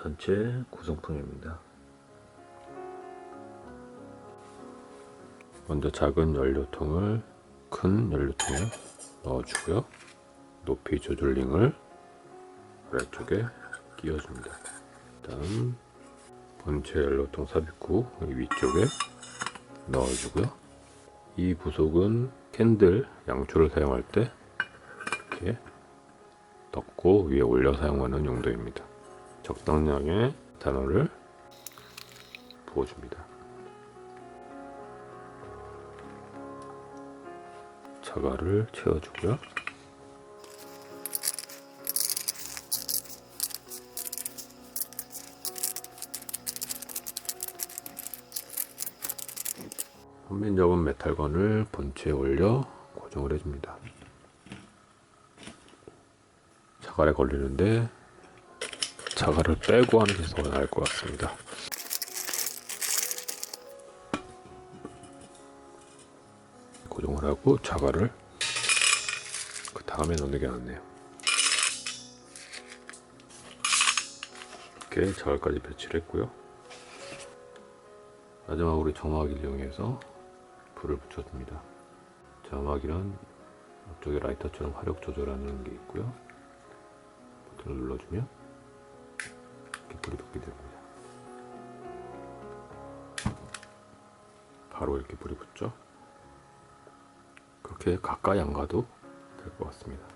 전체 구성품입니다. 먼저 작은 연료통을 큰 연료통에 넣어주고요. 높이 조절링을 아래쪽에 끼워줍니다. 다음 본체 연료통 삽입구 위쪽에 넣어주고요. 이 부속은 캔들 양초를 사용할 때 이렇게 덮고 위에 올려 사용하는 용도입니다. 적당량의 단어를 부어줍니다. 자갈을 채워주고요. 혼민 접은 메탈건을 본체에 올려 고정을 해줍니다. 자갈에 걸리는데 자갈을 빼고 하는 게 더 나을 것 같습니다. 고정을 하고 자갈을 그 다음에 넣는 게 낫네요. 이렇게 자갈까지 배치를 했고요. 마지막으로 점화기를 이용해서 불을 붙여줍니다. 점화기는 앞쪽에 라이터처럼 화력 조절하는 게 있고요. 버튼을 눌러주면 이렇게 불이 붙게 됩니다. 바로 이렇게 불이 붙죠. 그렇게 가까이 안 가도 될 것 같습니다.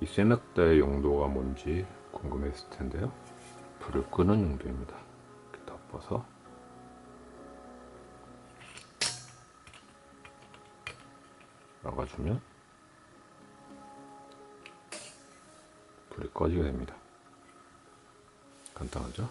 이 세낙다의 용도가 뭔지 궁금했을 텐데요. 불을 끄는 용도입니다. 이렇게 덮어서 막아주면 불이 꺼지게 됩니다. 간단하죠?